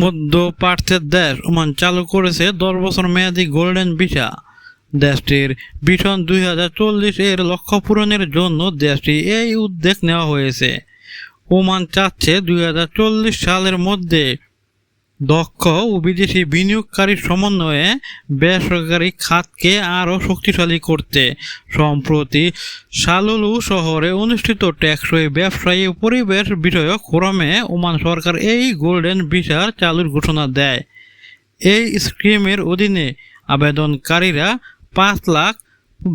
মধ্যপ্রাচ্যের দেশ ওমান চালু করেছে দশ বছর মেয়াদী গোল্ডেন ভিসা। দেশটির ভিশন দুই হাজার চল্লিশ এর লক্ষ্য পূরণের জন্য দেশটি এই উদ্যোগ নেওয়া হয়েছে। ওমান চাচ্ছে দুই হাজার চল্লিশ সালের মধ্যে দক্ষ ও বিদেশি বিনিয়োগকারীর সমন্বয়ে বেসরকারি খাতকে আরও শক্তিশালী করতে সম্প্রতি সালুলু শহরে অনুষ্ঠিত টেকসই ব্যবসায়ী পরিবেশ বিষয়ক ফোরামে ওমান সরকার এই গোল্ডেন ভিসার চালুর ঘোষণা দেয়। এই স্কিমের অধীনে আবেদনকারীরা পাঁচ লাখ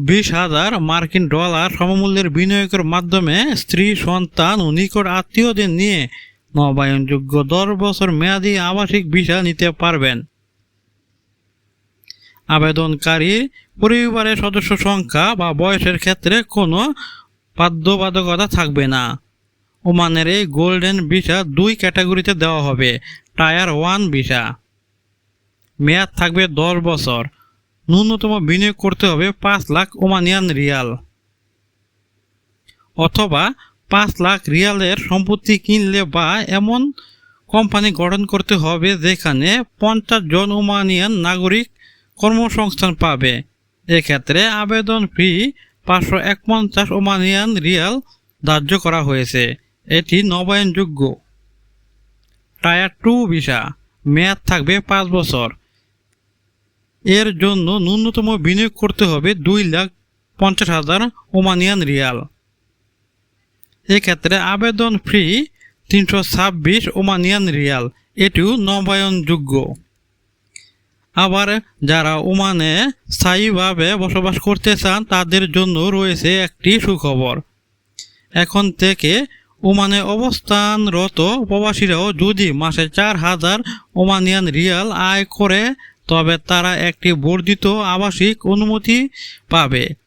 বিশ হাজার মার্কিন ডলার সমমূল্যের বিনিয়োগের মাধ্যমে স্ত্রী, সন্তান ও নিকট আত্মীয়দের নিয়ে নবায়নযোগ্য দশ বছর মেয়াদী আবাসিক ভিসা নিতে পারবেন। আবেদনকারীর পরিবারের সদস্য সংখ্যা বা বয়সের ক্ষেত্রে কোনো বাধ্যবাধকতা থাকবে না। ওমানের এই গোল্ডেন ভিসা দুই ক্যাটাগরিতে দেওয়া হবে, টায়ার ওয়ান ভিসা। মেয়াদ থাকবে দশ বছর। ন্যূনতম বিনিয়োগ করতে হবে পাঁচ লাখ ওমানিয়ান রিয়াল। অথবা পাঁচ লাখ রিয়ালের সম্পত্তি কিনলে বা এমন কোম্পানি গঠন করতে হবে যেখানে পঞ্চাশ জন ওমানিয়ান নাগরিক কর্মসংস্থান পাবে। এক্ষেত্রে আবেদন ফি পাঁচশো একপঞ্চাশ ওমানিয়ান রিয়াল ধার্য করা হয়েছে। এটি নবায়নযোগ্য। Tier two visa. মেয়াদ থাকবে পাঁচ বছর। এর জন্য ন্যূনতম বিনিয়োগ করতে হবে দুই লাখ পঞ্চাশ হাজার ওমানিয়ান রিয়াল। এক্ষেত্রে আবেদন ফি তিনশো ছাব্বিশ ওমানিয়ান রিয়াল। এটিও নবায়নযোগ্য। আবার যারা ওমানে স্থায়ীভাবে বসবাস করতে চান, তাদের জন্য রয়েছে একটি সুখবর। এখন থেকে ওমানে অবস্থানরত প্রবাসীরাও যদি মাসে চার হাজার ওমানিয়ান রিয়াল আয় করে, তবে তারা একটি বর্ধিত আবাসিক অনুমতি পাবে।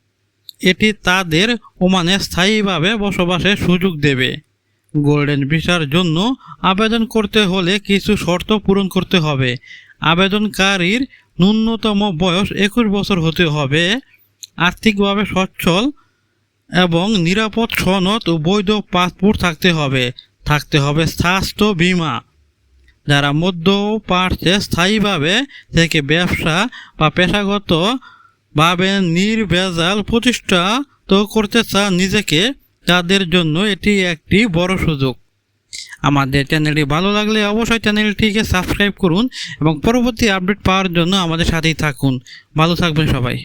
এটি তাদের ওমানে স্থায়ীভাবে বসবাসের সুযোগ দেবে। গোল্ডেন ভিসার জন্য আবেদন করতে হলে কিছু শর্ত পূরণ করতে হবে। আবেদনকারীর ন্যূনতম বয়স একুশ বছর হতে হবে। আর্থিকভাবে সচ্ছল এবং নিরাপদ সনদ ও বৈধ পাসপোর্ট থাকতে হবে। থাকতে হবে স্বাস্থ্য বীমা। যারা মধ্যপ্রাচ্যে স্থায়ীভাবে থেকে ব্যবসা বা পেশাগত ভাবে নির্ভেজাল প্রতিষ্ঠা তো করতে চান নিজেকে, তাদের জন্য এটি একটি বড় সুযোগ। আমাদের চ্যানেলটি ভালো লাগলে অবশ্যই চ্যানেলটিকে সাবস্ক্রাইব করুন এবং পরবর্তী আপডেট পাওয়ার জন্য আমাদের সাথেই থাকুন। ভালো থাকবেন সবাই।